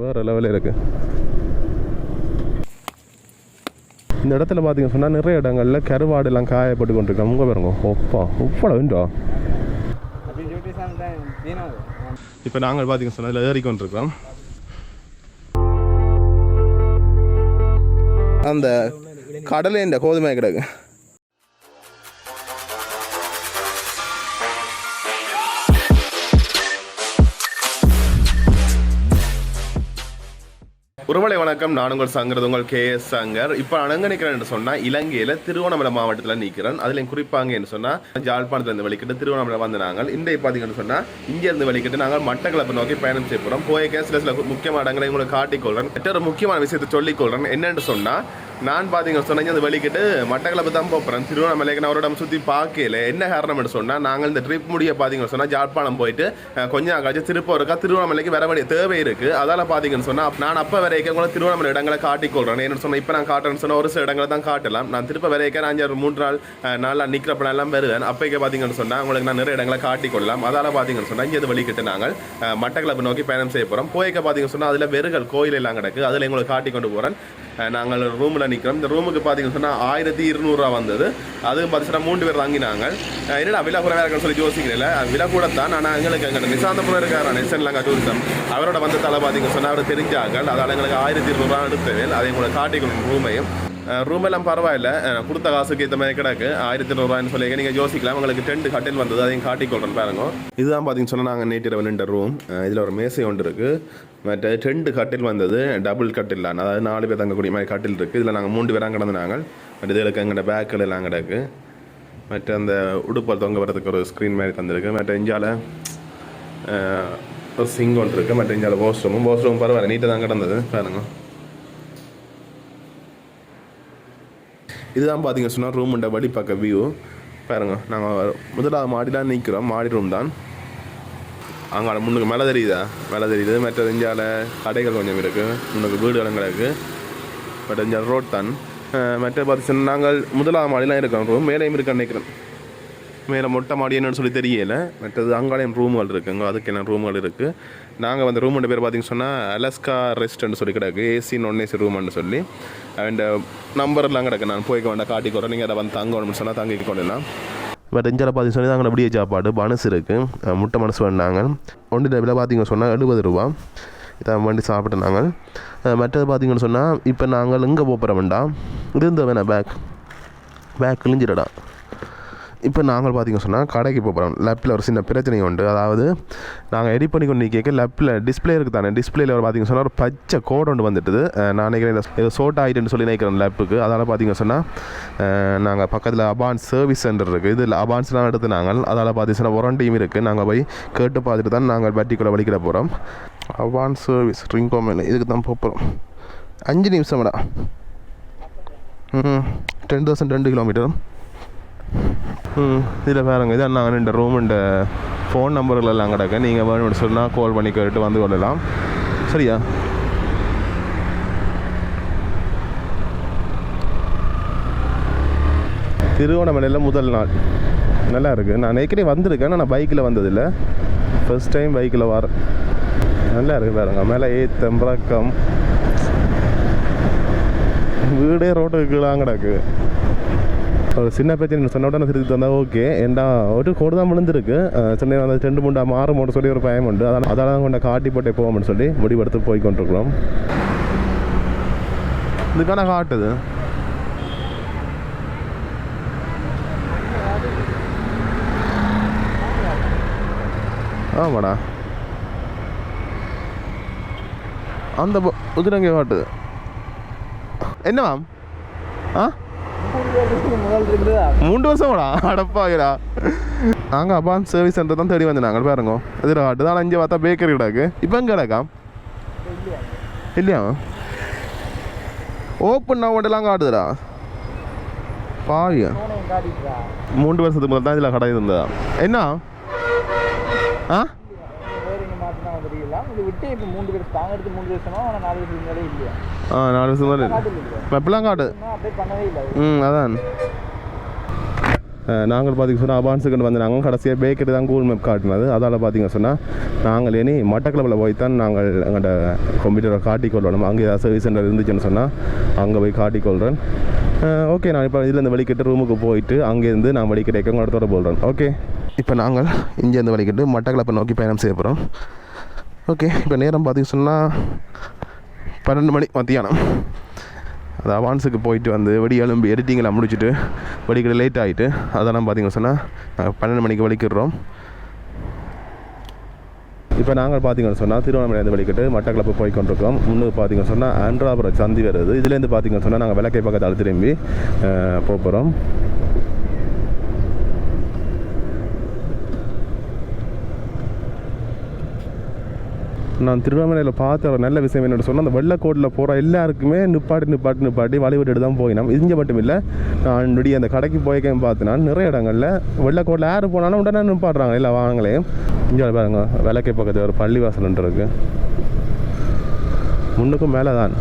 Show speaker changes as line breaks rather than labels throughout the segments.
வேறு லெவலில் இருக்குது இந்த இடத்துல பார்த்தீங்க சொன்னால் நிறைய இடங்கள்ல கருவாடு எல்லாம் காயப்பட்டு கொண்டிருக்கோம் உங்க பாருங்க. ஒப்பா. உப்பள வேண்டோ இப்போ நாங்கள் பார்த்தீங்க சொன்னால் இதில் ஏறி கொண்டிருக்கிறோம். அந்த கடலை இந்த கோதுமை கிடக்கு. உறவலை வணக்கம். நான் உங்கள் சங்கரது உங்கள் கே எஸ் சங்கர். இப்போ நான் என்று சொன்னால் இலங்கையில் திருவண்ணாமலை மாவட்டத்தில் நிற்கிறேன் அதில் குறிப்பாங்க என்ன சொன்னால் ஜாழ்ப்பாணத்துலேருந்து வெளிக்கிட்டு திருவண்ணாமலை வந்து நாங்கள். இந்த பார்த்தீங்கன்னு சொன்னால் இங்கேருந்து வெளிக்கிட்டு நாங்கள் மட்டக்களப்பு நோக்கி பயணம் செய்ய போகிறோம் போய் சில சில முக்கியமான இடங்களை உங்களுக்கு காட்டிக்கொள்கிறேன் மற்றொரு முக்கியமான விஷயத்தை சொல்லிக்கொள்கிறேன் என்னென்னு சொன்னால் நான் பார்த்தீங்கன்னு சொன்னீங்க அந்த வெளிக்கிட்டு மட்டக்களப்பு தான் போகிறேன் திருவண்ணாமலைக்கு நான் அவரோட சுற்றி பார்க்கல. என்ன காரணம்னு சொன்னால் நாங்கள் இந்த ட்ரிப் முடிய பார்த்தீங்கன்னு சொன்னால் ஜாழ்ப்பாணம் போயிட்டு கொஞ்சம் நாள் கழிச்சு திருப்ப இருக்கா திருவண்ணாமலைக்கு வர வேண்டிய தேவை இருக்குது அதால் பார்த்தீங்கன்னு சொன்னால் நான் அப்போ வரைக்கும் கூட திருவண்ணாமலை இடங்களை காட்டிக்கொள்கிறேன் என்ன சொன்னால் இப்போ நான் காட்டுறேன்னு சொன்னால் ஒரு சில இடங்களை தான் காட்டலாம். நான் திருப்ப வரைக்கும் நான் மூன்று நாள் நாளாக நாலு நாள் நிற்கிறப்ப எல்லாம் வருவேன். அப்போக்கே பார்த்தீங்கன்னு சொன்னால் உங்களுக்கு நான் நிறைய இடங்களை காட்டிக்கொள்ளலாம். அதால் பார்த்தீங்கன்னு சொன்னால் இங்கே வெளிக்கிட்டு நாங்கள் மட்டக்களப்பு நோக்கி பயணம் செய்ய போகிறோம் போய்க்க பார்த்தீங்கன்னு சொன்னால் அதில் வெறுகள் கோயில் எல்லாம் கிடக்கு. அதில் எங்களுக்கு காட்டி கொண்டு போகிறேன் நாங்கள் ரூமில் நிற்கிறோம் இந்த ரூமுக்கு பார்த்தீங்கன்னு சொன்னால் ஆயிரத்தி இருநூறுவா வந்தது. அது பார்த்தீங்கன்னா மூன்று பேர் வாங்கினாங்க என்னடா விலை குறைவாக இருக்குன்னு சொல்லி யோசிக்கிறேன் விலை கூட தான் ஆனால் எங்களுக்கு எங்கள் நிசாந்தபுரம் இருக்கார்? நெசன்லங்கா டூரிசம் அவரோட வந்த தலை பார்த்தீங்கன்னு சொன்னால் அவர் தெரிஞ்சார்கள் அதால் எங்களுக்கு ஆயிரத்தி இருநூறுவா எடுத்தவேல் அதை உங்களை காட்டிக்கணும் ரூமையும் ரூம் எல்லாம் பரவாயில்ல. கொடுத்த காசுக்கு ஏற்ற மாதிரி கிடக்கு. ஆயிரத்தி நூறுரூவான்னு சொல்லி நீங்கள் யோசிக்கலாம். உங்களுக்கு டென்ட் கட்டில் வந்தது அதையும் காட்டிக்கொள்றேன் பாருங்க. இதுதான் பார்த்தீங்கன்னு சொன்னால் நாங்கள் நேற்று நின்ற ரூம் இதில் ஒரு மேசை ஒன்று இருக்குது மற்ற டென்ட் கட்டில் வந்தது டபுள் கட்டில் தான் அதாவது நாலு பேர் தங்கக்கூடிய மாதிரி கட்டில் இருக்குது இதில் நாங்கள் மூன்று பேராக கிடந்து நாங்கள். மற்ற இதில் எங்களோட பேக்கில் எல்லாம் கிடக்கு. மற்ற அந்த உடுப்பில் தொங்க வரதுக்கு ஒரு ஸ்க்ரீன் மாதிரி தந்திருக்கு. மற்ற இஞ்சால ஒரு சிங் ஒன்று இருக்குது மற்ற இஞ்சால வாஷ் ரூமும் வாஷ் ரூம் பரவாயில்ல நீட்டாக தான் கிடந்தது. பாருங்கள் இதுதான் பார்த்தீங்க சொன்னால் ரூமுண்ட வழி பக்க வியூ பாருங்க நாங்கள் முதலாவது மாடிலாம் நிற்கிறோம் மாடி ரூம் தான். அங்கே முன்னுக்கு மேலே தெரியுதா? மேலே தெரியுது. மற்ற இஞ்சால கடைகள் கொஞ்சம் இருக்குது முன்னுக்கு வீடுகளும் கிடக்கு பட் இங்கே ரோட் தான். மற்ற பார்த்து நாங்கள் முதலாவது மாடிலாம் இருக்கோம். ரூம் மேலேயும் இருக்க நினைக்கிறேன். மேலே மொட்டை மாடி என்னன்னு சொல்லி தெரியல. மற்றது அங்காலையும் ரூம்கள் இருக்குங்க அதுக்கு என்ன ரூம்கள் இருக்குது நாங்கள் வந்து ரூமோட பேர் பார்த்தீங்க சொன்னால் அலஸ்கா ரெஸ்ட்னு சொல்லி கிடக்கு. ஏசி நான் ஏசி ரூம்னு சொல்லி. அண்ட் நம்பர்லாம் uh, கிடக்கு. நான் போய்க்க வேண்டாம் காட்டிக்கொறேன் நீங்கள் அதை வந்து தங்கணும்னு சொன்னால் தங்கிக்க கொள்ளலாம். பட் இஞ்சால பார்த்து சொல்லி அங்கே அப்படியே சாப்பாடு மனசு இருக்குது முட்டை மனசு வேணாங்க ஒன்று விலை பார்த்திங்க சொன்னால் எழுபது ரூபா. இதான் வண்டி சாப்பிட்டு நாங்கள் மற்றது பார்த்திங்கன்னு சொன்னால் இப்போ நாங்கள் இங்கே போகிற வேண்டாம். இருந்த வேணாம் பேக் பேக் கிழிஞ்சிடடா இப்போ நாங்கள் பார்த்தீங்க சொன்னால் கடைக்கு போகிறோம் லெப்பில் ஒரு சின்ன பிரச்சனை உண்டு. அதாவது நாங்கள் எடிட் பண்ணி கொண்டு கேட்க லெப்பில் டிஸ்பிளே இருக்குது தானே? டிஸ்பிளேல ஒரு பார்த்திங்க சொன்னால் ஒரு பச்சை கோடு ஒன்று வந்துட்டுது. நான் நினைக்கிறேன் இந்த ஏதோ சோட் ஆகிட்டுன்னு சொல்லி நினைக்கிறேன் லெப்புக்கு அதனால் பார்த்தீங்க சொன்னால் நாங்கள் பக்கத்தில் அபான்ஸ் சர்வீஸ் சென்டர் இருக்குது இதில் அபான்ஸ்லாம் எடுத்து நாங்கள் அதால் பார்த்தீங்கன்னா வாரண்டியும் இருக்குது நாங்கள் போய் கேட்டு பார்த்துட்டு தான் நாங்கள் பேட்டிக்குள்ளே வலிக்கிட போகிறோம் அபான்ஸ் சர்வீஸ் ரிங்கோமில் இதுக்கு தான் போகிறோம் அஞ்சு நிமிஷம்டா. ம் டென் தௌசண்ட் ரெண்டு கிலோமீட்டர் இதில் பாருங்க இதான் நாங்கள் இந்த ரூமுண்ட ஃபோன் நம்பர்கள் எல்லாம் கிடக்கு நீங்கள் வேணும்னு சொன்னால் கால் பண்ணி கேட்டு வந்து கொள்ளலாம் சரியா திருவண்ணாமலையில் முதல் நாள் நல்லா இருக்குது நான் ஏற்கனவே வந்திருக்கேன் ஆனால் நான் பைக்கில் வந்ததில்லை ஃபஸ்ட் டைம் பைக்கில் வரேன் நல்லா இருக்குது பாருங்க மேலே ஏத்தம் பழக்கம் வீடே ரோட்டுக்கு கீழே கிடக்கு ஒரு சின்ன பிரச்சனை சொன்ன உடனே திருத்தி தந்தால் ஓகே ஏண்டா ஒரு கோடு தான் விழுந்திருக்கு சொன்ன அந்த ரெண்டு மூண்டா மாறுமோன்னு சொல்லி ஒரு பயம் உண்டு அதான் அதெல்லாம் கொண்ட காட்டி போட்டே போவோம்னு சொல்லி முடிவெடுத்து போய் கொண்டிருக்கிறோம் இதுக்கான காட்டுது ஆமாடா அந்த உதிரங்க காட்டுது என்ன மேம் ஆ மூன்று வருஷமாடா அடப்பாகிறா நாங்கள் அப்பான் சர்வீஸ் சென்டர் தான் தேடி வந்து நாங்கள் பாருங்க. இதில் காட்டு தான் அஞ்சு பார்த்தா பேக்கரி கிடக்கு இப்போ எங்கே கிடக்கா? இல்லையா? ஓப்பன் நவண்டெல்லாம் காட்டுதுடா. பாவியா? மூன்று வருஷத்துக்கு முதல் தான் இதில் கடை இருந்ததா? என்ன? ஆ?
நாலு வருஷம் இல்லையா?
இப்போலாம் காட்டு. ம் அதான். நாங்கள் பார்த்திங்க சொன்னால் அபான்ஸுக்கு வந்து வந்தாங்க கடைசியாக பேக்கரி தான் கூகுள் மேப் காட்டினது. அதால் பார்த்திங்க சொன்னால் நாங்கள் இனி மட்டக்கிழப்பில் போய் தான் நாங்கள் எங்கள்கிட்ட கம்ப்யூட்டரை காட்டிக்கொள்ளணும். அங்கே ஏதாவது சர்வீஸ் சென்டர் இருந்துச்சுன்னு சொன்னால் அங்கே போய் காட்டிக்கொள்கிறேன் ஓகே நான் இப்போ இதுலேருந்து வழிக்கிட்டு ரூமுக்கு போயிட்டு அங்கேருந்து நான் வழிக்கிட்ட உங்களோட தொடர்பு போடுறேன் ஓகே இப்போ நாங்கள் இங்கேருந்து வழிக்கிட்டு மட்டக்கிழப்பை நோக்கி பயணம் செய்ய போகிறோம் ஓகே இப்போ நேரம் பார்த்திங்க சொன்னால் பன்னெண்டு மணி மத்தியானம். அதாவது அவான்ஸுக்கு போயிட்டு வந்து வெடி எலும்பு எடிட்டிங்கெல்லாம் முடிச்சுட்டு வெடிக்கிற லேட் ஆகிட்டு அதெல்லாம் பார்த்தீங்கன்னு சொன்னால் பன்னெண்டு மணிக்கு வலிக்கிறோம் இப்போ நாங்கள் பார்த்தீங்கன்னு சொன்னால் திருவண்ணாமலையிலேருந்து வெளிக்கிட்டு மட்டக்களப்பு போய் கொண்டிருக்கோம். இன்னும் பார்த்தீங்கன்னு சொன்னால் ஆண்ட்ராபுரம் சந்தி வருது. இதுலேருந்து பார்த்தீங்கன்னு சொன்னால் நாங்கள் விளக்கை பக்கத்தால் திரும்பி போக போகிறோம் நான் திருவண்ணாமலையில் பார்த்த ஒரு நல்ல விஷயம் என்னென்னு சொன்னால் அந்த வெள்ளக்கோட்டில் போகிற எல்லாருக்குமே நிப்பாட்டி நிப்பாட்டி நிப்பாட்டி வழிவிட்டு தான் போயினோம் இங்கே மட்டும் இல்லை நான் நொடி அந்த கடைக்கு போய்க்கேன் பார்த்தினா நிறைய இடங்களில் வெள்ளக்கோட்டில் யார் போனாலும் உடனே நிப்பாட்டுறாங்க இல்லை வாங்களே இங்கே பாருங்க விளக்கை பக்கத்தில் ஒரு பள்ளிவாசல் இருக்குது முன்னுக்கும் மேலே தான்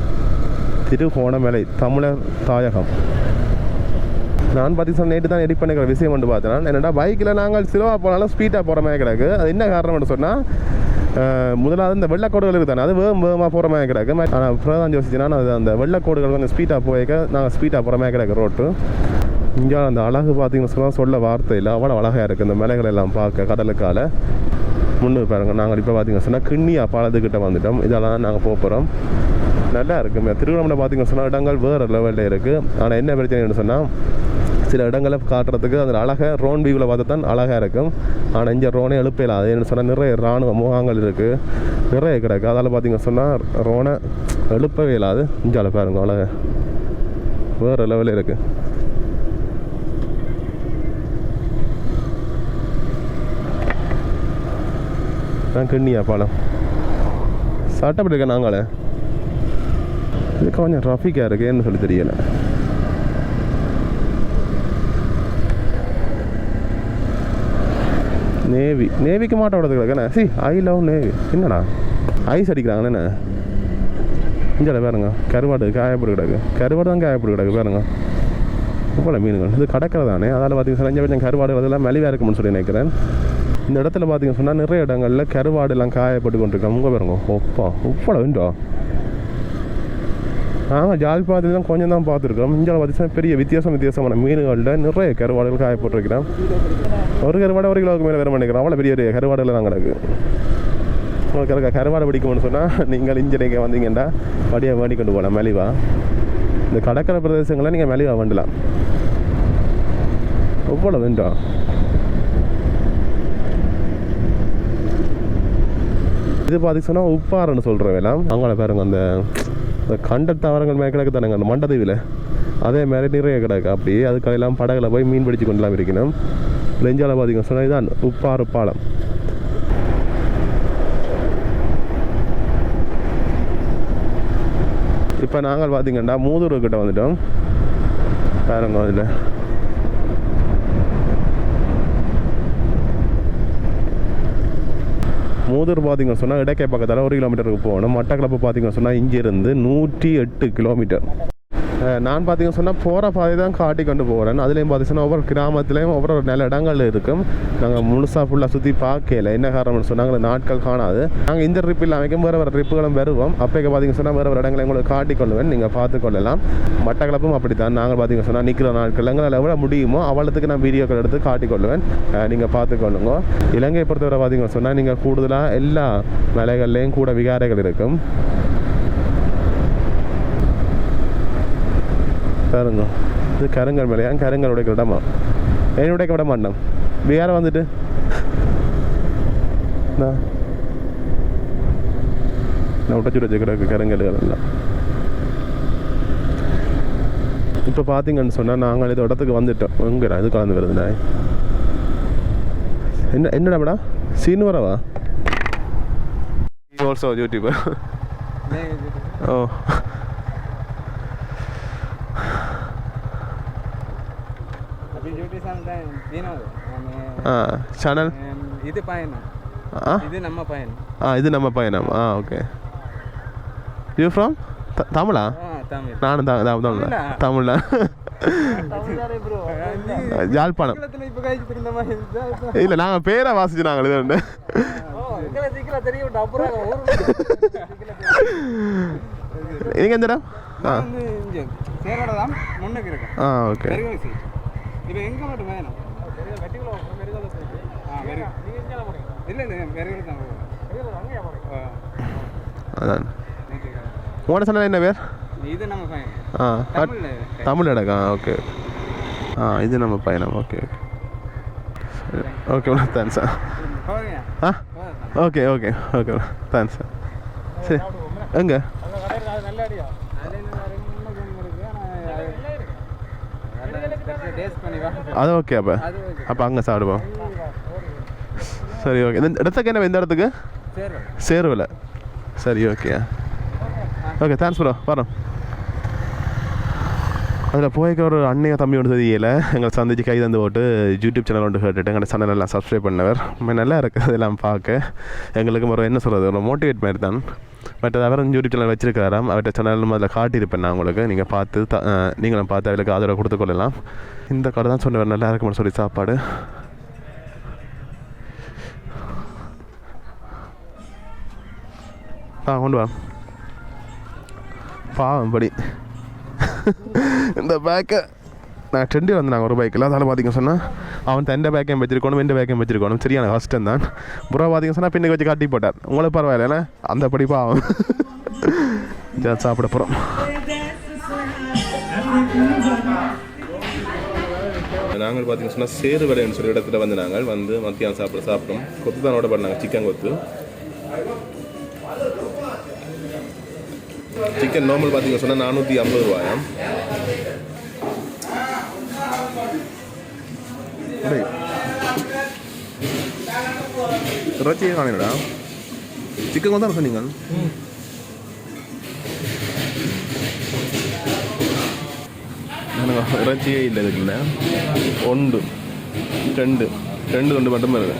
திருகோணமலை தமிழர் தாயகம். நான் பார்த்தீங்கன்னா நேற்று தான் எடிட் பண்ணிக்கிற விஷயம் வந்து பார்த்தேன் என்னடா பைக்கில் நாங்கள் சிலவாக போனாலும் ஸ்பீடாக போகிற மாதிரி கிடக்கு. அது என்ன காரணம்னு சொன்னால் முதலாவது இந்த வெள்ளக்கோடுகள் இருக்குதானே? அது வேகம் வேகமாக போகிற மாதிரி கிடக்கு ஆனால் பிரதான் யோசிச்சுன்னா அது அந்த வெள்ளக்கோடுகள் கொஞ்சம் ஸ்பீடாக போயிருக்க நாங்கள் ஸ்பீடாக போகிற மாதிரி கிடக்கு ரோட்டு இங்கே அந்த அழகு பார்த்தீங்கன்னு சொன்னால் சொல்ல வார்த்தை இல்லை. அவ்வளோ அழகாக இருக்குது இந்த மலைகள் எல்லாம் பார்க்க கடலுக்கால. முன்னு பாருங்க நாங்கள் இப்போ பார்த்தீங்கன்னு சொன்னால் கிண்ணியா பாலத்துக்கிட்ட வந்துட்டோம். இதெல்லாம் நாங்கள் போக போகிறோம் நல்லா இருக்குங்க திருவண்ணாமலை பார்த்தீங்கன்னு சொன்னால் இடங்கள் வேறு லெவலில் இருக்குது ஆனால் என்ன பிரச்சனைன்னு சொன்னால் சில இடங்களை காட்டுறதுக்கு அந்த அழகை ரோன் வியூவில் பார்த்து தான் அழகாக இருக்கும். ஆனால் இங்கே ரோனே எழுப்பல அது என்ன சொன்னால் நிறைய இராணுவ முகாங்கள் இருக்குது நிறைய கிடக்கு. அதால் பார்த்தீங்க சொன்னால் ரோனை எழுப்பவே இல்லாது இஞ்சால இருக்கும். அழகாக வேறு லெவலில் இருக்குது தான் கிண்ணியா பாலம். சட்டப்பட்டு இருக்க நாங்களே. இது கொஞ்சம் ட்ராஃபிக்காக இருக்கேன்னு சொல்லி தெரியலை. நேவி. நேவிக்கு மாட்ட விடுறது சி ஐ லவ் நேவி. என்னடா? ஐஸ் அடிக்கிறாங்கண்ணே என்ன? இங்கே பாருங்க. கருவாடு காயப்படு கிடக்கு. கருவாடு தான் காயப்படு கிடக்கு பாருங்க. இவ்வளோ மீன்கள். இது கடற்கரை தானே. அதால் பார்த்தீங்கன்னா கொஞ்சம் கொஞ்சம் கருவாடு அதெல்லாம் மலிவாக இருக்கும்னு சொல்லி நினைக்கிறேன். இந்த இடத்துல பார்த்தீங்கன்னு சொன்னால் நிறைய இடங்களில் கருவாடு எல்லாம் காயப்பட்டு கொண்டிருக்கோம் உங்கள் பாருங்க. ஒப்பா. இவ்வளோ உண்டோ? நாங்கள் ஜாழ்ப்பாணத்தில் தான் கொஞ்சம் தான் பார்த்துருக்கோம் இங்கே பார்த்தீங்கன்னா பெரிய வித்தியாசம் வித்தியாசமான மீன்களில் நிறைய கருவாடுகள் காயப்பட்டிருக்கிறோம் ஒரு கருவாடை ஒரு கிலோவுக்கு மேலே வர மாட்டேங்கிறோம் அவ்வளோ பெரிய பெரிய கருவாடுகள் தான் கிடக்கு. உங்களுக்கு இருக்க கருவாடு பிடிக்கும்னு சொன்னால் நீங்கள் இங்கே வந்தீங்கன்னா வடியை வேண்டி கொண்டு போகலாம் மெலிவா. இந்த கடற்கரை பிரதேசங்களை நீங்கள் மெலிவா வேண்டலாம். எவ்வளோ வேண்டாம் இது பார்த்து சொன்னால் உப்பாறுன்னு சொல்கிற வேலாம் அவங்கள பாருங்க அந்த இந்த கண்ட தாவரங்கள் மேலே கிடக்கு தானுங்க அந்த மண்டதீவில். அதே மாதிரி நிறைய கிடக்கு. அப்படி அதுக்கெல்லாம் படகுல போய் மீன் பிடிச்சு கொண்டுலாம் இருக்கணும். லெஞ்சால பார்த்தீங்க சொன்னால் இதான் உப்பாறு பாலம். இப்போ நாங்கள் பார்த்தீங்கன்னா மூதூர் கிட்ட வந்துட்டோம். பாருங்க அதில் மூதூர் பார்த்தீங்கன்னு சொன்னால் இடக்கை பக்கத்தில் ஒரு கிலோமீட்டருக்கு போகணும். மட்டக்களப்பு பார்த்தீங்கன்னு சொன்னால் இங்கேருந்து நூற்றி எட்டு கிலோமீட்டர் நான் பார்த்தீங்கன்னு சொன்னால் போகிற பாதை தான் காட்டி கொண்டு போகிறேன் அதுலேயும் பார்த்தீங்கன்னா ஒவ்வொரு கிராமத்துலேயும் ஒவ்வொரு நல்ல இடங்கள் இருக்கும். நாங்கள் முழுசாக ஃபுல்லாக சுற்றி பார்க்கல. என்ன காரணம்னு சொன்னாங்க நாட்கள் காணாது. நாங்கள் இந்த ட்ரிப் இல்லாமல் வேறு வேறு ட்ரிப்புகளும் வருவோம். அப்போக்கு பார்த்தீங்கன்னு சொன்னால் வேறு வேறு இடங்களை உங்களுக்கு காட்டி கொள்வேன். நீங்கள் பார்த்து கொள்ளலாம். மட்டக்களப்பும் அப்படி தான் நாங்கள் பார்த்தீங்கன்னு சொன்னால் நிற்கிற நாட்கள் எங்களால் எவ்வளோ முடியுமோ அவ்வளோத்துக்கு நான் வீடியோக்கள் எடுத்து காட்டி கொள்வேன். நீங்கள் பார்த்துக்கொள்ளுங்க இலங்கையை பொறுத்தவரை பார்த்தீங்கன்னு சொன்னால் நீங்கள் கூடுதலாக எல்லா மலைகள்லேயும் கூட விகாரைகள் இருக்கும். பாருங்க. இது கருங்கல் மலையா கருங்கல் உடைக்கிற இடமா ஏன் உடைக்க விட மாட்டோம் வேற வந்துட்டு? நான். நான் உடச்சு உடச்சு கிடக்கு கருங்கல்கள் எல்லாம். இப்போ பார்த்தீங்கன்னு சொன்னால் நாங்கள் இது இடத்துக்கு வந்துட்டோம். எங்கடா? இது கலந்து வருது நாய் என்ன என்னடா மேடா சீனு வரவா ஆல்சோ யூடியூபர் ஓ
ఛానల్ ఇది
పైన
ఇది நம்ம பையன்
ஆ இது நம்ம பையனம் ஆ ஓகே யூ ஃப்ரம் தமிழா நானும் தமிழ்
தமிழ்
யாழ்ப்பாணம் இல்லை நாங்கள் பேரை வாசிச்சு நாங்கள் இது
ஒன்று
நீங்கள் எந்த இடம் ஆ ஓகே
இப்போ எங்கே மட்டும் வேணும்
அதான். உங்களோட சொன்ன என்ன பேர்?
இது நம்ம
ஆ தமிழ் இடக்கா ஓகே. ஆ இது நம்ம பயணம் ஓகே ஓகே. ஓகே தேங்க்ஸ்
போகிறீங்க
ஆ. ஓகே ஓகே ஓகே தேங்க்ஸ் சரி. எங்கே
நல்ல அடியா
டேஸ்ட் பண்ணி வா
அது ஓகே அப்போ. அப்போ அங்கே சாப்பிடுவோம். சரி ஓகே இந்த இடத்துக்கு என்ன இந்த இடத்துக்கு?
சரி
சேருவில். சரி ஓகே ஓகே தேங்க்ஸ் ப்ரோ வரோம் அதில் போய்க்க ஒரு அண்ணையோ தம்பி ஒன்று தெரியல எங்களை சந்திச்சு கை தந்து போட்டு யூடியூப் சேனல் ஒன்று கேட்டுட்டு எங்கள் சேனல் எல்லாம் சப்ஸ்கிரைப் பண்ணவர். நல்லா இருக்குது அதெல்லாம் பார்க்க. எங்களுக்கு ஒரு என்ன சொல்கிறது ஒரு மோட்டிவேட் மாதிரி தான். பட் அவர் யூடியூப் சேனல் வச்சிருக்காராம் அவர்கிட்ட சேனலும் அதில் காட்டியிருப்பேன் நான் உங்களுக்கு. நீங்கள் பார்த்து த நீங்களும் பார்த்து அவளுக்கு ஆதரவு கொடுத்துக்கொள்ளலாம் இந்த கடை தான் சொன்னவர் நல்லா இருக்கும்னு சொல்லி சாப்பாடு. ஆ கொண்டு வா. பாவம் படி இந்த பேக்கை நான் ட்ரெண்டி வந்தாங்க ஒரு பைக்கில் அதால் பார்த்திங்க சொன்னால் அவன் தண்டை பேக்கையும் வச்சிருக்கணும் வெண்ட பேக்கையும் வச்சிருக்கணும். சரியான கஷ்டம் தான். புறா பார்த்திங்க சொன்னால் பின்னுக்கு வச்சு காட்டி போட்டார் உங்களுக்கு பரவாயில்ல ஏன்னா அந்த படிப்பாக அவன் சாப்பிட போகிறோம் நாங்கள் பார்த்திங்க சொன்னால் சேரு வேலைன்னு சொல்லி இடத்துல வந்து நாங்கள் வந்து மத்தியானம் சாப்பிட சாப்பிட்டோம். கொத்து தான் ஓட பண்ணாங்க சிக்கன் கொத்து. சிக்கன் நார்மல் பார்த்தீங்க சொன்னால் நானூற்றி ஐம்பது ரூபாயாம் இறைச்சியே காணிடா சிக்கன் தான் சொன்னீங்க இறைச்சியே இல்லை இதுக்குள்ள ஒன்று. ரெண்டு. ரெண்டு ரெண்டு மட்டுமே வருது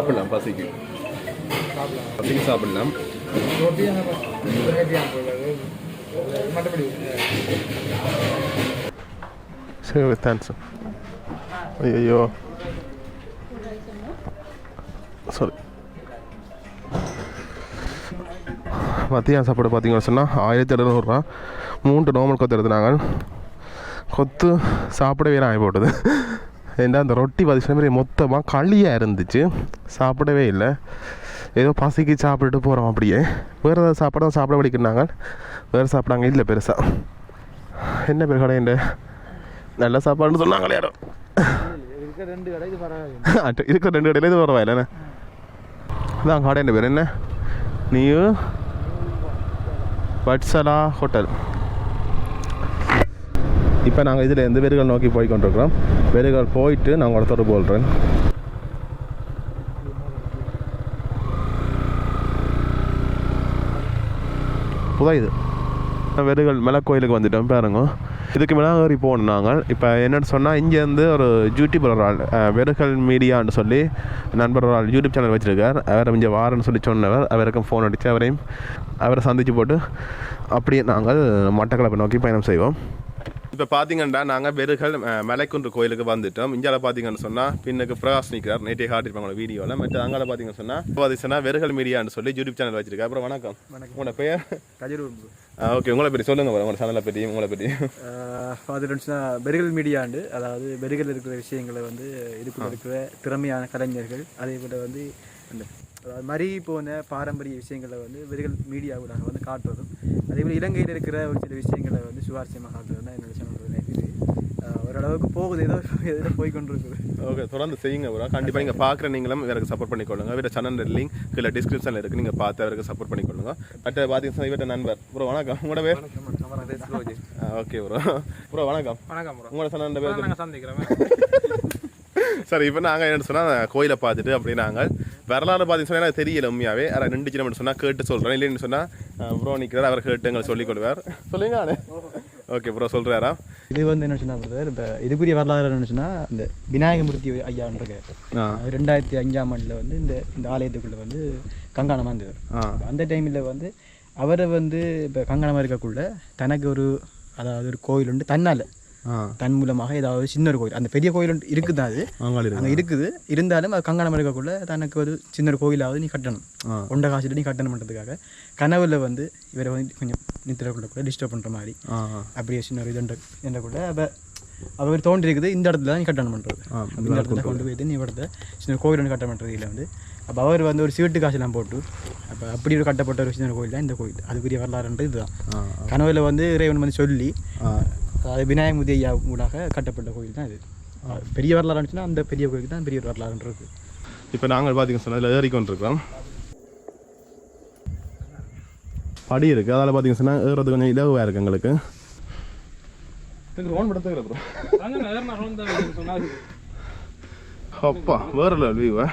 சாப்பிடலாம் பசிக்கு. பசிக்கு சாப்பிடலாம். சரி தேங்க்ஸ் ஐயோ சாரி மத்தியான சாப்பாடு பார்த்தீங்கன்னு சொன்னால் ஆயிரத்தி எழுநூறுரூவா மூன்று நார்மல் கொத்து எடுத்துனாங்க. கொத்து சாப்பிடவே ஆகி போட்டது. ஏன்னா அந்த ரொட்டி பதிச்ச மாதிரி மொத்தமாக களியாக இருந்துச்சு. சாப்பிடவே இல்லை. ஏதோ பசிக்கு சாப்பிட்டுட்டு போகிறோம் அப்படியே. வேறு ஏதாவது சாப்பாடு தான் சாப்பிட வலிக்கிறாங்க வேறு சாப்பிடாங்க. இல்லை பெருசாக என்ன பேர் கடையுண்டு நல்ல சாப்பாடுன்னு சொன்னாங்களே யாரும்
கடை
இருக்கிற ரெண்டு கடையில் இது பரவாயில்ல அதான் கடையின் பேர் என்ன? நியூ? வட்சலா ஹோட்டல். இப்போ நாங்கள் இதில் எந்த வெறுகள் நோக்கி போய் கொண்டிருக்கிறோம் வெறுகள் போயிட்டு நான் உங்களோட தொடர்பு கொள்கிறேன். இது. வெறுகள் மலை கோயிலுக்கு வந்துட்டோம் பாருங்க. இதுக்கு மிளகாரி போகணும் நாங்கள். இப்போ என்னென்னு சொன்னால் இங்கேருந்து ஒரு யூடியூப் ஒரு ஆள் வெறுகல் வெறுகள் மீடியான்னு சொல்லி நண்பர் ஒரு ஆள் யூடியூப் சேனல் வச்சுருக்கார். அவர் இங்கே வாரன்னு சொல்லி சொன்னவர். அவருக்கும் ஃபோன் அடித்து அவரையும் அவரை சந்திச்சு போட்டு அப்படியே நாங்கள் மட்டக்களப்பை நோக்கி பயணம் செய்வோம். இப்போ பார்த்தீங்கன்னா நாங்கள் வெறுகள் மலைக்குன்று கோயிலுக்கு வந்துட்டோம். இந்தியாவில் பார்த்தீங்கன்னு சொன்னால் பின்னுக்கு பிரகாஷ் நிற்கிறார் நேற்றே காட்டிருப்பாங்க வீடியோவில் மற்ற அங்கே பார்த்தீங்கன்னு சொன்னால் பார்த்தீங்கன்னா வெறுகள் மீடியான்னு சொல்லி யூடியூப் சேனல் வச்சிருக்காரு. அப்புறம் வணக்கம். உங்களோட பெயர்? ஓகே உங்களை பற்றி சொல்லுங்க bro, உங்களோட சேனலை பற்றி உங்களை பற்றி
பார்த்துட்டோம்னா பெருகல் மீடியாண்டு. அதாவது பெருகல் இருக்கிற விஷயங்களை வந்து இதுக்குள்ள இருக்கிற திறமையான கலைஞர்கள் அதே போல் வந்து அந்த அதாவது மறி போன பாரம்பரிய விஷயங்களை வந்து பெருகல் மீடியாவுடாக வந்து காட்டுறதும் அதே போல் இலங்கையில் இருக்கிற ஒரு சில விஷயங்களை வந்து சுவாரஸ்யமாக காட்டுறது தான் என்னோட ஓரளவுக்கு போகுது. ஏதோ எதில் போய் கொண்டிருக்குது
ஓகே தொடர்ந்து செய்யுங்க ப்ரோ கண்டிப்பாக நீங்கள் பார்க்குற நீங்களும் இவருக்கு சப்போர்ட் பண்ணிக்கொள்ளுங்க. இவர சேனல் லிங்க் கீழே டிஸ்கிரிப்ஷனில் இருக்குது நீங்கள் பார்த்து அவருக்கு சப்போர்ட் பண்ணிக்கொள்ளுங்க. பட் பார்த்தீங்கன்னா இவர்கிட்ட நண்பர். ப்ரோ வணக்கம். உங்களோட பேர்? ஓகே ப்ரோ ப்ரோ வணக்கம்.
வணக்கம். ப்ரோ
உங்களோட சேனல் பேர்
நாங்கள் சந்திக்கிறோம்.
சரி இப்போ நாங்கள் என்ன சொன்னால் கோயிலை பார்த்துட்டு அப்படி நாங்கள் வரலாறு பார்த்தீங்கன்னா எனக்கு தெரியல உண்மையாகவே அதை நின்றுச்சு நம்ம சொன்னால் கேட்டு சொல்கிறேன் இல்லைன்னு சொன்னால் ப்ரோ நிற்கிறார் அவர் கேட்டு எங்களை சொல்லிக் கொடுவார் சொல்லுங்க நானு ஓகே ப்ரோ சொல்கிறாரா
இது வந்து என்ன சொன்னா பிரதர் இப்போ இதுக்குரிய வரலாறு என்ன சொன்னா இந்த விநாயகமூர்த்தி ஐயான்றது ரெண்டாயிரத்தி அஞ்சாம் ஆண்டில் வந்து இந்த இந்த ஆலயத்துக்குள்ளே வந்து கங்காணமாக இருந்தவர் அந்த டைமில் வந்து அவரை வந்து இப்போ கங்கணமாக இருக்கக்குள்ள தனக்கு ஒரு அதாவது ஒரு கோயில் உண்டு தன்னால். தன் மூலமாக ஏதாவது சின்ன ஒரு கோயில் அந்த பெரிய கோயில் இருக்குது அது? அங்கே இருக்குது. இருந்தாலும் அது கங்கணம் இருக்கக்குள்ள தனக்கு ஒரு சின்ன ஒரு கோயிலாவது நீ கட்டணும்.
ஆ.
ஒண்டை காசுல நீ கட்டணும் பண்ணுறதுக்காக கனவுல வந்து இவரை வந்து கொஞ்சம் நித்திரக்குள்ள கூட டிஸ்டர்ப் பண்ணுற மாதிரி. அப்படியே சின்ன ஒரு இதுன்ற என்றக்குள்ள அப்போ அவர் தோன்றி இருக்குது. இந்த இடத்துல தான் நீ கட்டணம் பண்ணுறது இந்த இடத்துல கொண்டு போயிட்டு நீ இடத்த சின்ன கோயில் ஒன்று கட்ட பண்ணுறது இல்லை வந்து. அப்போ அவர் வந்து ஒரு சீட்டு காசுலாம் போட்டு அப்போ அப்படி ஒரு கட்டப்பட்ட ஒரு சின்ன கோயில் தான் இந்த கோயில். அதுக்குரிய வரலாறுன்றது இதுதான். கனவுல வந்து இறைவன் வந்து சொல்லி அது விநாயகமுதி ஐயா மூலாக கட்டப்பட்ட கோயில் தான் இது. பெரிய வரலாறு இருந்துச்சுன்னா அந்த பெரிய கோயிலுக்கு தான் பெரிய ஒரு வரலாறுன்றது
இப்போ நாங்கள் பார்த்தீங்க சொன்னால் ஏறிக்கொண்டிருக்கிறோம் படி இருக்குது அதில் பார்த்தீங்க சொன்னால் ஏறுறது கொஞ்சம் இலகுவாக இருக்குது எங்களுக்கு. படத்துக்கு அப்பா வேற லெவல் வியூவா?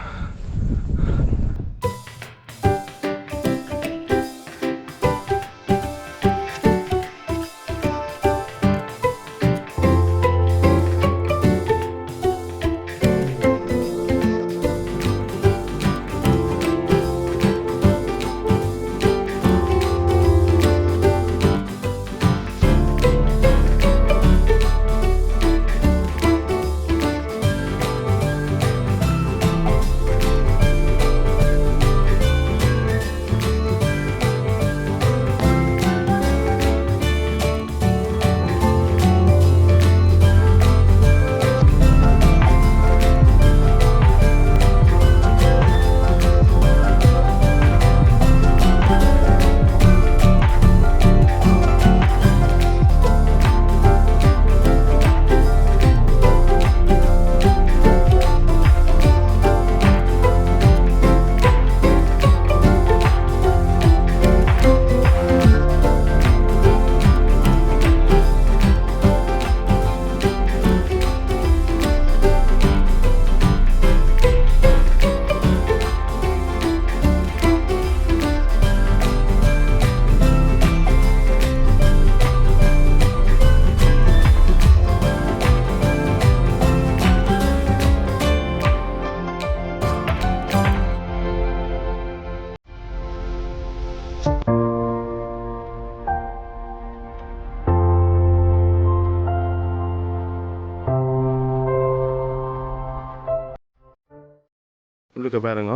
உள்ளுக்க பாருங்க.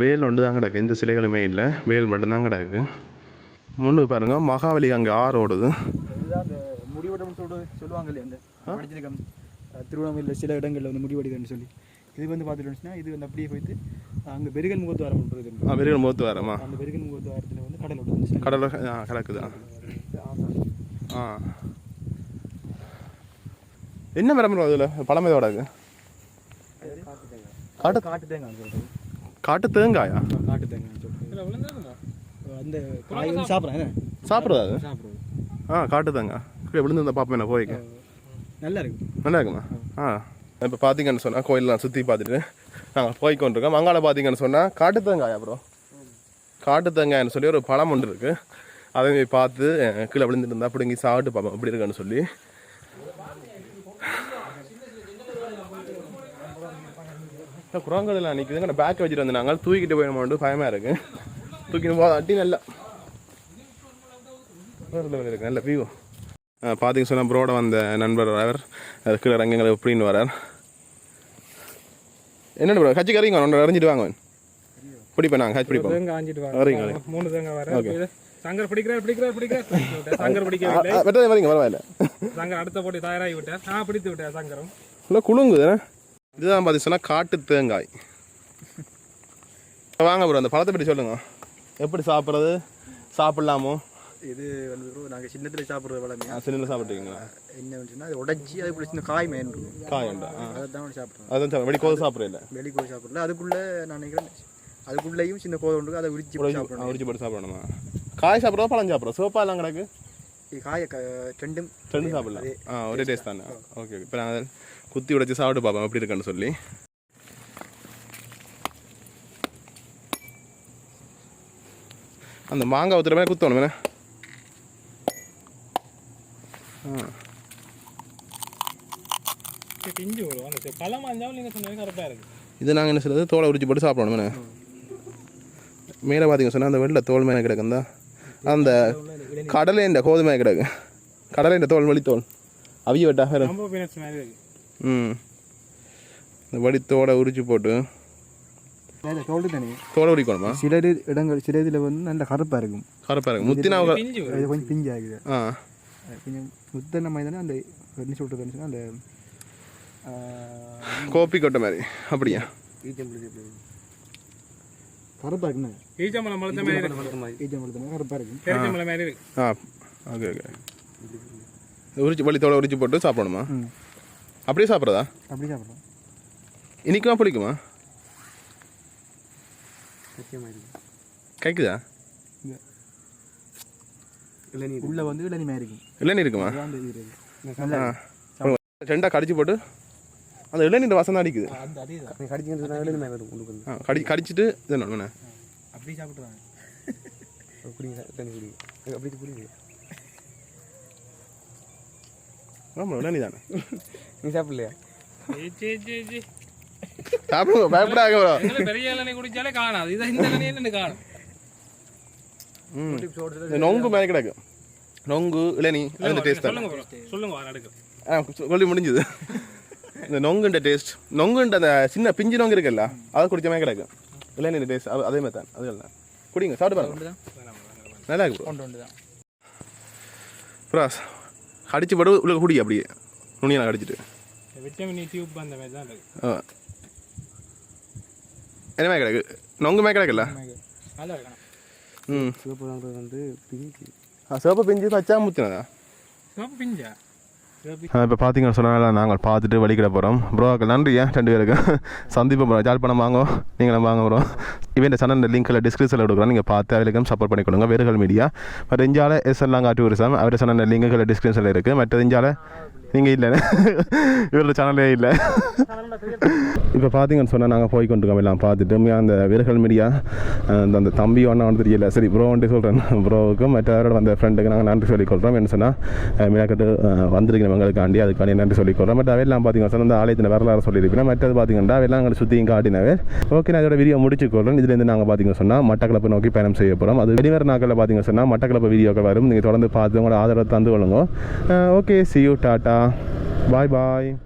வேல் ஒன்று தான் கிடக்கு. எந்த சிலைகளுமே இல்லை. வேல் மட்டும்தான் கிடக்கு. முன்னுக்கு பாருங்க மகாபலி அங்கே ஆறு ஓடுது.
சொல்லுவாங்க இல்லையா அந்த திருவண்ணாமலையில் சில இடங்களில் வந்து முடிவெடுக்கிறேன்னு சொல்லி. இது வந்து பார்த்துட்டோம்னா இது வந்து அப்படியே போயிட்டு அங்கே பெருகல் முகத்துவாரம் பண்ணுறது
ஆ வெறும் மூத்து வரமா
அந்த பெருகல் முகத்துவாரத்தில் வந்து கடலோட வந்து
கடலில் ஆ கிடக்குதா? ஆ என்ன மரம் அதில்? பழம் எதோட
காட்டு காட்டு தேங்காய்
காட்டு தேங்காயா?
காட்டு தேங்காய் அந்த காய் வந்து சாப்பிட்றேன்
சாப்பிட்றதா அது?
சாப்பிட்றது.
ஆ காட்டு தேங்காய். கீழே விழுந்து இந்த பாப்பா என்ன போய்க்க
நல்லா இருக்கு.
நல்லா இருக்குமா? ஆ. இப்போ பார்த்தீங்கன்னு சொன்னால் கோயிலெலாம் சுற்றி பார்த்துட்டு நாங்கள் போய் கொண்டிருக்கோம் அங்கால பார்த்தீங்கன்னு சொன்னால் காட்டு தேங்காயா ப்ரோ காட்டு தேங்காய்னு சொல்லி ஒரு பழம் ஒன்று இருக்குது அதை போய் பார்த்து கீழே விழுந்துட்டு இருந்தால் பிடுங்கி சாப்பிட்டு பார்ப்போம் எப்படி இருக்குன்னு சொல்லி. குரங்கெல்லாம் நிற்குதுங்க நான் பேக் வச்சுட்டு வந்து நாங்கள் தூக்கிட்டு போயிடமாண்டு பயமாக இருக்கு. தூக்கிட்டு போக அட்டி நல்லா. இருக்கு? நல்ல வியூ பார்த்தீங்க சொன்னால் ப்ரோட வந்த நண்பர் அவர் கீழே ரங்கங்களை எப்படின்னு வரார். என்னென்ன ப்ரோ கட்சி கறிங்க ஒன்று அறிஞ்சிட்டு வாங்க. பிடிப்பேன் நாங்கள் கட்சி பிடிப்போம். வரீங்க,
வர மூணு தேங்காய் வர இது சங்கர் பிடிக்கிறார் பிடிக்கிறார் பிடிக்கிறார். சங்கர் பிடிக்கவில்லை
வெட்டதே வரீங்க பரவாயில்ல.
சங்கர் அடுத்த போட்டி தயாராகி விட்டார். நான் பிடித்து விட்டேன் சங்கரம்.
இல்லை குலுங்குது இதுதான் பார்த்தீங்க சொன்னால் காட்டு தேங்காய். வாங்க ப்ரோ அந்த பழத்தை பற்றி சொல்லுங்க. எப்படி சாப்பிட்றது? சாப்பிட்லாமோ?
இது வந்து bro, நாங்க சின்னத்தில் சாப்பிட்றது வளமே
சின்ன சாப்பிட்ருக்கீங்களா
என்ன வந்துச்சுன்னா அது உடைச்சி அதுக்குள்ள சின்ன காய் மேன்
காய் உண்டா? ஆ.
அதை தான் சாப்பிட்றோம்.
அதான் சாப்பிட வெடி கோது சாப்பிட்றதில்ல
வெளிக்கோய் சாப்பிடல. அதுக்குள்ள நான் நினைக்கிறேன் அதுக்குள்ளேயும் சின்ன கோதை உண்டு. அதை உரிச்சு சாப்பிடணும்.
உரிச்சு போட்டு சாப்பிடணுமா? காய் சாப்பிட்றதா பழம் சாப்பிட்றோம் சிவப்பா எல்லாம் கிடக்கு?
காயை ரெண்டும்
ரெண்டு சாப்பிடலாம். ஆ ஒரே டேஸ்ட் தானே? ஓகே இப்போ நாங்கள் குத்தி உடைச்சு சாப்பிட்டு பார்ப்போம் எப்படி இருக்குன்னு சொல்லி. அந்த மாங்காய் ஊற்றுற மாதிரி குத்தணும் இது நாங்கள் என்ன சொல்றது தோலை உரிச்சு போட்டு சாப்பிடணும் என்ன மேலே பார்த்தீங்க சொன்னால் அந்த வெள்ளை தோல் மேலே கிடக்குந்தா அந்த கடலேண்ட கோதுமை கிடக்கு. கடலேண்ட தோல் வழித்தோல் அவிய வெட்டா ம். இந்த வடித்தோட உரிச்சு போட்டு.
தோலை
உரிக்கணுமா?
சில இது- இடங்கள் சில இதில் வந்து நல்ல கருப்பாக இருக்கும்.
கரப்பாக இருக்கு முத்தினா
கொஞ்சம் பிஞ்சு ஆகுது.
ஆ.
அது கொஞ்சம் முத்தன மாதிரி தானே அந்த என்ன சொல்கிறதுன்னு சொன்னால் அந்த
கோப்பி கொட்டை மாதிரி. அப்படியா?
கருப்பாக இருக்குண்ணே.
ஈச்சம்பழம் மாதிரி
கருப்பாக இருக்கும்
பெருச்சம்பழம் மாதிரி. இருக்கு.
ஆ. Okay okay. உரிச்சு வழித்தோட உரிச்சு போட்டு சாப்பிடணுமா? அப்படியே சாப்பிட்றதா?
அப்படி சாப்பிட்றோம்.
இனிக்குமா பிடிக்குமா கைக்குதா?
உள்ள வந்து இளநீ மாதிரி இருக்கும்?
இருக்குமா.
நல்லா
ரெண்டாக கடிச்சு போட்டு அந்த இளநீர் வாசம் தான் அடிக்குது. கடி கடிச்சிட்டு இது என்ன?
அப்படி
ஆமாம் இளநீ தானே.
நீ சாப்பிடலையா.
சாப்பிடுங்க பயப்படாங்க
பெரிய இளநீ குடிச்சாலே காணாது. இதை இந்த இளநீ என்ன காணும்.
நொங்கு மாதிரி கிடக்கு. நொங்கு இளநீ அந்த டேஸ்ட்
சொல்லுங்க bro. சொல்லுங்க வர அடுக்கு
ஆ சொல்லி முடிஞ்சுது. இந்த நொங்குன்ற டேஸ்ட் நொங்குன்ற அந்த சின்ன பிஞ்சு நொங்கு இருக்குல்ல அதை குடிச்ச மாதிரி கிடக்கு. இளநீர் டேஸ்ட் அதே மாதிரி தான். அது இல்லை. குடிங்க சாப்பிட்டு பாருங்க. நல்லா இருக்கு ப்ராஸ் கடிச்சு போட்டு உள்ள குடி அப்படியே. நுனியை கடிச்சிட்டு.
விட்டமின் டியூப் அந்த மாதிரி தான் இருக்கு
என்ன கிடக்கு கிடக்குல்ல
நல்லா இருக்கணும்
ம்
சிவப்பு வந்து பிஞ்சு
ஆ சிவப்பு பிஞ்சு பச்சா முத்தினதா
சிவப்பு பிஞ்சா
இப்போ பார்த்தீங்கன்னு சொன்னால் நாங்கள் பார்த்துட்டு வழிகிட போகிறோம் ப்ரோக்கு நன்றியா ரெண்டு பேருக்கு சந்திப்பு ப்ரோ ஜாழ்ப்பாணம் வாங்கோ நீங்களும் வாங்க ப்ரோ இவன் சேனல் லிங்க்கில் டிஸ்கிரிப்ஷனில் கொடுக்குறோம் நீங்கள் பார்த்து அவர்களுக்கும் சப்போர்ட் பண்ணி கொடுங்க வேறுகள் மீடியா பட் இஞ்சால எஸ்எல்லாம் டூரிசம் அவர் சேனல் லிங்குகள் டிஸ்கிரிப்ஷனில் இருக்குது மற்றது இஞ்சால நீங்கள் இல்லை. இவரோட சேனலே இல்லை. இப்போ பார்த்தீங்கன்னு சொன்னால் நாங்கள் போய் கொண்டு எல்லாம் பார்த்துட்டு அந்த வீரர்கள் மீடியா அந்த அந்த தம்பி ஒன்றா வந்து தெரியல. சரி ப்ரோ வந்துட்டு சொல்கிறேன் ப்ரோவுக்கும் மற்றவரோட வந்த ஃப்ரெண்டுக்கு நாங்கள் நன்றி சொல்லிக்கொள்கிறோம் என்ன சொன்னால் மீனாக்கட்டு வந்திருக்கிறோம் எங்களுக்காண்டி. அதுக்காண்டி நன்றி சொல்லிக்கொள்கிறோம் பட் அவையெல்லாம் பார்த்தீங்கன்னா சொன்னால் அந்த ஆலயத்தின் வரலாறு சொல்லியிருப்பேன் மற்றது பார்த்தீங்கன்னா அவையெல்லாம் எங்களை சுற்றியும் காட்டினவே. ஓகே நான் இதோட வீடியோ முடிச்சுக்கொள்கிறேன் இதுலேருந்து நாங்கள் பார்த்தீங்கன்னா சொன்னால் மட்டக்களப்பு நோக்கி பயணம் செய்ய போகிறோம் அது வெளிவர நாட்களில் பார்த்தீங்கன்னா சொன்னால் மட்டக்களப்பு வீடியோக்கள் வரும். நீங்கள் தொடர்ந்து பார்த்து உங்களோட ஆதரவை தந்து கொள்ளுங்க. Okay see you tata. Bye bye